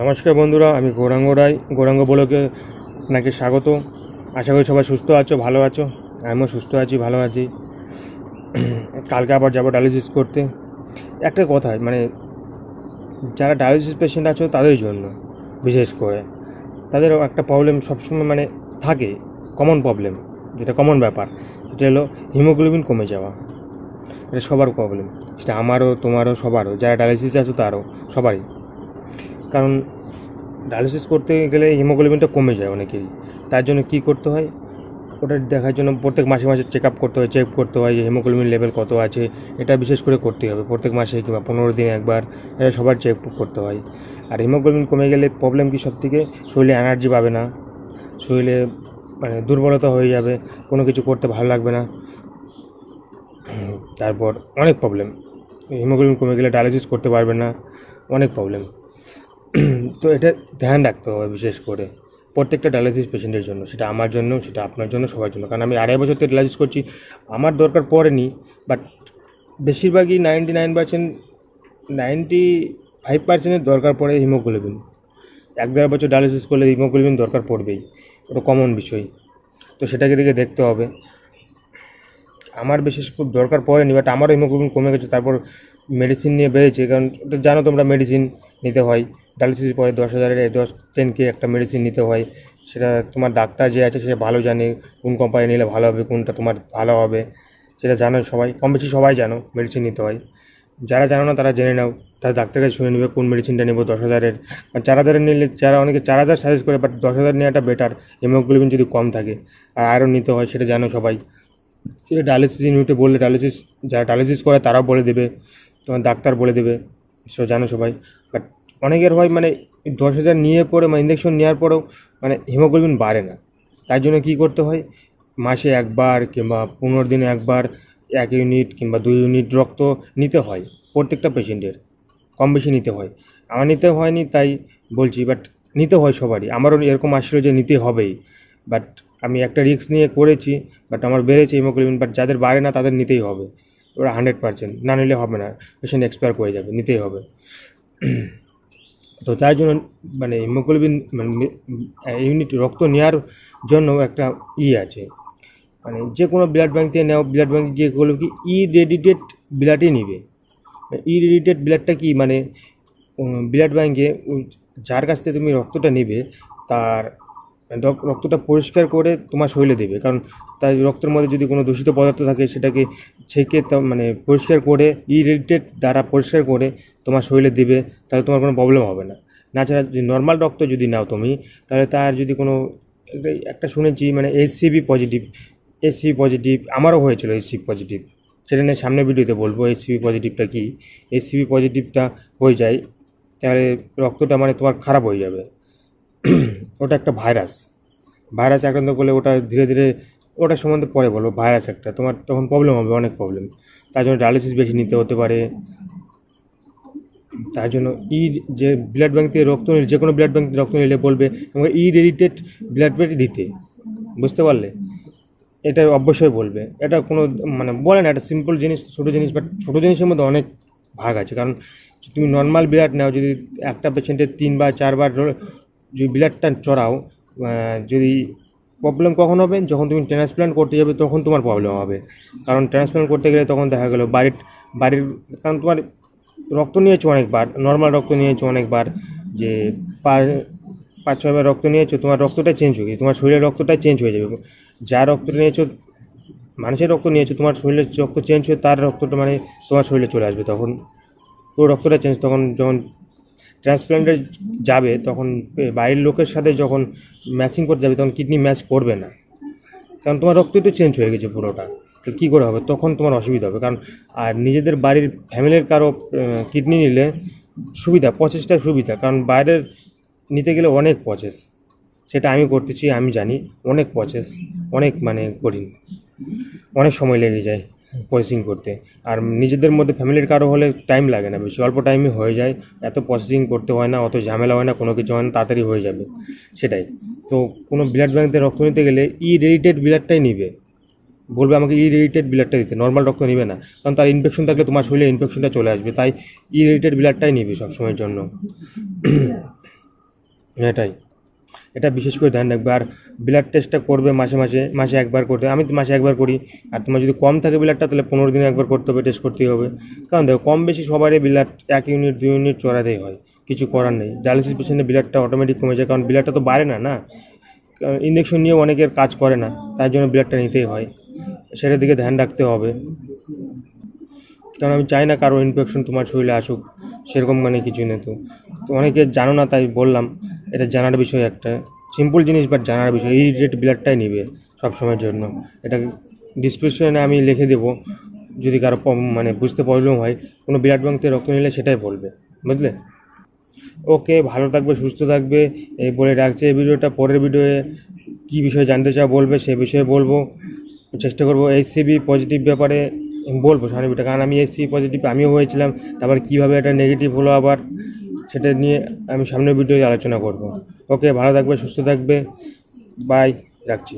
নমস্কার বন্ধুরা, আমি গৌরাঙ্গ রায়। গৌরাঙ্গ বলোকে আপনাকে স্বাগত। আশা করি সবাই সুস্থ আছো, ভালো আছো। আমিও সুস্থ আছি, ভালো আছি। কালকে আবার যাব ডায়ালিসিস করতে। একটা কথা মানে যারা ডায়ালিসিস পেশেন্ট আছো, তাদের জন্য, বিশেষ করে। তাদের একটা প্রবলেম সবসময় মানে থাকে কমন প্রবলেম যেটা কমন ব্যাপার। সেটা হলো হিমোগ্লোবিন কমে যাওয়া। এটা সবার প্রবলেম সেটা আমারও, তোমারও, সবারও। যারা ডায়ালিসিস আছো, তারও, সবারই। কারণ ডায়ালিসিস করতে গেলে হিমোগ্লোবিনটা কমে যায় অনেকেরই তার জন্য কি করতে হয়? ওটা দেখার জন্য প্রত্যেক মাসে মাসে চেক আপ করতে হয় চেক করতে হয় যে হিমোগ্লোবিন লেভেল কত আছে। এটা বিশেষ করে করতে হবে। প্রত্যেক মাসে কিংবা পনেরো দিনে একবার এটা সবার চেক করতে হয়। আর হিমোগ্লোবিন কমে গেলে প্রবলেম কি সব থেকে শরীরে এনার্জি পাবে না। শরীরে মানে দুর্বলতা হয়ে যাবে। কোনো কিছু করতে ভালো লাগবে না। তারপর অনেক প্রবলেম হিমোগ্লোবিন কমে গেলে ডায়ালিসিস করতে পারবে না। অনেক প্রবলেম তো এটা ধ্যান রাখতে হবে বিশেষ করে। প্রত্যেকটা ডায়ালিসিস পেশেন্টের জন্য, সেটা আমার জন্য, সেটা আপনার জন্য, সবার জন্য। কারণ আমি আড়াই বছর থেকে ডায়ালিসিস করছি, আমার দরকার পড়েনি বাট বেশিরভাগই ninety nine percent ninety five পার্সেন্টের দরকার পড়ে হিমোগ্লোবিন এক দেড় বছর ডায়ালিসিস করলে হিমোগ্লোবিন দরকার পড়বেই, ওটা কমন বিষয়। তো সেটাকে দিকে দেখতে হবে। আমার বিশেষ খুব দরকার পড়েনি বাট আমারও হিমোগ্লোবিন কমে গেছে, তারপর মেডিসিন নিয়ে বেড়েছে। কারণ জানো তোমরা মেডিসিন নিতে হয় ডায়ালিসিস পরে দশ হাজারের দশ টেনকে একটা মেডিসিন নিতে হয়। সেটা তোমার ডাক্তার যে আছে সে ভালো জানে, কোন কোম্পানি নিলে ভালো হবে, কোনটা তোমার ভালো হবে, সেটা জানো সবাই কম বেশি সবাই জানো মেডিসিন নিতে হয়। যারা জানো না তারা জেনে নাও তারা ডাক্তার কাছে শুনে নেবে কোন মেডিসিনটা নেব দশ হাজারের। আর চার হাজারের নিলে, যারা অনেকে চার হাজার সাজেস্ট করে বাট দশ হাজার নেওয়াটা বেটার হিমোগ্লোবিন যদি কম থাকে, আর আয়রন নিতে হয় সেটা জানো সবাই। সেটা ডায়ালিসিস ইউনিটে বললে ডায়ালিসিস যারা ডায়ালিসিস করে তারাও বলে দেবে, তোমার ডাক্তার বলে দেবে সেটা জানো সবাই। বাট অনেকের হয় মানে দশ হাজার নিয়ে পরে বা ইঞ্জেকশন নেওয়ার পরেও মানে হিমোগ্লোবিন বাড়ে না। তার জন্য কী করতে হয়? মাসে একবার কিংবা পনেরো দিনে একবার এক ইউনিট কিংবা দুই ইউনিট রক্ত নিতে হয় প্রত্যেকটা পেশেন্টের কম বেশি নিতে হয়। আমার নিতে হয়নি, তাই বলছি বাট নিতে হয় সবারই। আমারও এরকম আসছিল যে নিতে হবেই। বাট আমি একটা রিস্ক নিয়ে করেছি বাট আমার বেড়েছে হিমোগ্লোবিন বাট যাদের বাড়ে না তাদের নিতেই হবে। ওরা হান্ড্রেড পার্সেন্ট না নিলে হবে না। পেশেন্ট এক্সপায়ার করে যাবে, নিতেই হবে। তো তার জন্য মানে হিমোগ্লোবিন মানে ইউনিট রক্ত নেওয়ার জন্য একটা ই আছে। মানে যে কোনো ব্লাড ব্যাঙ্ক থেকে নেওয়া ব্লাড ব্যাঙ্কে গিয়ে করল কি ই রেডিটেড ব্লাডই নিবে। ই রেডিটেড ব্লাডটা কি মানে ব্লাড ব্যাঙ্কে যার কাছ থেকে তুমি রক্তটা নেবে, তার রক্তটা পরিষ্কার করে তোমার শরীরে দেবে। কারণ তার রক্তের মধ্যে যদি কোনো দূষিত পদার্থ থাকে, সেটাকে ছেঁকে মানে পরিষ্কার করে ইরিটেড দ্বারা পরিষ্কার করে তোমার শরীরে দিবে, তাহলে তোমার কোনো প্রবলেম হবে না। তাছাড়া যদি নর্মাল রক্ত যদি নাও তুমি, তাহলে তার যদি কোনো একটা- একটা শুনেছি মানে এসসিবি পজিটিভ এসসিবি পজিটিভ আমারও হয়েছিল এসসিবি পজিটিভ সেটা নিয়ে সামনে ভিডিওতে বলব এসসিবি পজিটিভটা কী? এসসিবি পজিটিভটা হয়ে যায়, তাহলে রক্তটা মানে তোমার খারাপ হয়ে যাবে। ওটা একটা ভাইরাস। ভাইরাস আক্রান্ত করলে ওটা ধীরে ধীরে ওটা সম্বন্ধে পরে বলব, ভাইরাস একটা। তোমার তখন প্রবলেম হবে, অনেক প্রবলেম তার জন্য ডায়ালিসিস বেশি নিতে হতে পারে। তার জন্য ই যে ব্লাড ব্যাঙ্ক থেকে রক্ত নিলে যে কোনো ব্লাড ব্যাঙ্ক রক্ত নিলে বলবে আমাকে ই রেডিটেড ব্লাড ব্যাঙ্ক দিতে। বুঝতে পারলে? এটা অবশ্যই বলবে। এটা কোনো মানে বলে না, এটা সিম্পল জিনিস, ছোটো জিনিস বাট ছোটো জিনিসের মধ্যে অনেক ভাগ আছে। কারণ তুমি নর্মাল ব্লাড নাও, যদি একটা পেশেন্টের তিনবার, চারবার যদি ব্লাডটা চড়াও যদি প্রবলেম কখন হবে? যখন তুমি ট্রান্সপ্লান্ট করতে যাবে, তখন তোমার প্রবলেম হবে। কারণ ট্রান্সপ্লান্ট করতে গেলে তখন দেখা গেলো বাড়ির বাড়ির, কারণ তোমার রক্ত নিয়েছো অনেকবার নর্মাল রক্ত নিয়েছো অনেকবার, যে পাঁচ ছয়বার রক্ত নিয়েছো, তোমার রক্তটা চেঞ্জ হয়ে গেছে, তোমার শরীরের রক্তটা চেঞ্জ হয়ে যাবে। যা রক্তটা নিয়েছো, মানুষের রক্ত নিয়েছো, তোমার শরীরের রক্ত চেঞ্জ হয়ে তার রক্তটা মানে তোমার শরীরে চলে আসবে তখন। পুরো রক্তটা চেঞ্জ তখন যখন ট্রান্সপ্লান্টে যাবে, তখন বাড়ির লোকের সাথে যখন ম্যাচিং করতে যাবে, তখন কিডনি ম্যাচ করবে না। কারণ তোমার রক্ত তো চেঞ্জ হয়ে গেছে পুরোটা। তো কী করে হবে? তখন তোমার অসুবিধা হবে। কারণ, আর নিজেদের বাড়ির ফ্যামিলির কারও কিডনি নিলে সুবিধা প্রসেসটা সুবিধা। কারণ বাইরের নিতে গেলে অনেক প্রসেস সেটা আমি করতেছি, আমি জানি, অনেক প্রসেস অনেক মানে কঠিন। অনেক সময় লেগে যায়। প্রসেসিং করতে। আর নিজেদের মধ্যে ফ্যামিলির কারও হলে টাইম লাগে না, বেশি অল্প টাইমে হয়ে যায়। এত প্রসেসিং করতে হয় না, অত ঝামেলা হয় না, কোনো কিছু হয় না, তাড়াতাড়ি হয়ে যাবে। সেটাই। তো কোনো ব্লাড ব্যাঙ্ক থেকে রক্ত নিতে গেলে ই রেডিটেড ব্লাডটাই নিবে। বলবে আমাকে ই রেডিটেড ব্লাডটা দিতে নর্মাল রক্ত নিবে না। কারণ তার ইনফেকশন থাকলে তোমার শরীরে ইনফেকশনটা চলে আসবে, তাই ই রেডিটেড ব্লাডটাই নিবে সবসময়ের জন্য। এটাই। এটা বিশেষ করে ধ্যান রাখবে। আর ব্লাড টেস্টটা করবে মাসে মাসে মাসে একবার করতে আমি মাসে একবার করি। আর তোমার যদি কম থাকে ব্লাডটা তাহলে পনেরো দিনে একবার করতে হবে টেস্ট করতেই হবে। কারণ দেখো, কম বেশি সবারই ব্লাড এক ইউনিট দুই ইউনিট চড়াতেই হয়। কিছু করার নেই। ডায়ালিসিস পেশেন্টের ব্লাডটা অটোমেটিক কমে যায়। কারণ ব্লাডটা তো বাড়ে না না? ইঞ্জেকশন নিয়েও অনেকের কাজ করে না। তার জন্য ব্লাডটা নিতেই হয়। সেটার দিকে ধ্যান রাখতে হবে। কারণ আমি চাই না কারও ইনফেকশন তোমার শরীরে আসুক, সেরকম মানে কিছু নেই তো। তো অনেকে জানো না, তাই বললাম, এটা জানার বিষয় একটা। সিম্পল জিনিস বাট জানার বিষয়, এই রেট ব্লাডটাই নিবে সব সময়ের জন্য। এটা ডিসক্রিপশনে আমি লিখে দেবো, যদি কারও মানে বুঝতে প্রবলেম হয়, কোনো ব্লাড ব্যাঙ্ক থেকে রক্ত নিলে সেটাই বলবে, বুঝলে? ওকে ভালো থাকবে, সুস্থ থাকবে, এই বলে রাখছে এই ভিডিওটা। পরের ভিডিওয়ে কী বিষয়ে জানতে চাও বলবে, সে বিষয়ে বলব। চেষ্টা করব এইচসিবি পজিটিভ ব্যাপারে বলব সামনে কারণ আমি এসছি পজিটিভ আমিও হয়েছিলাম। তারপর কীভাবে এটা নেগেটিভ হলো আবার, সেটা নিয়ে আমি সামনের ভিডিওতে আলোচনা করব। ওকে ভালো থাকবে, সুস্থ থাকবে। বাই রাখছি।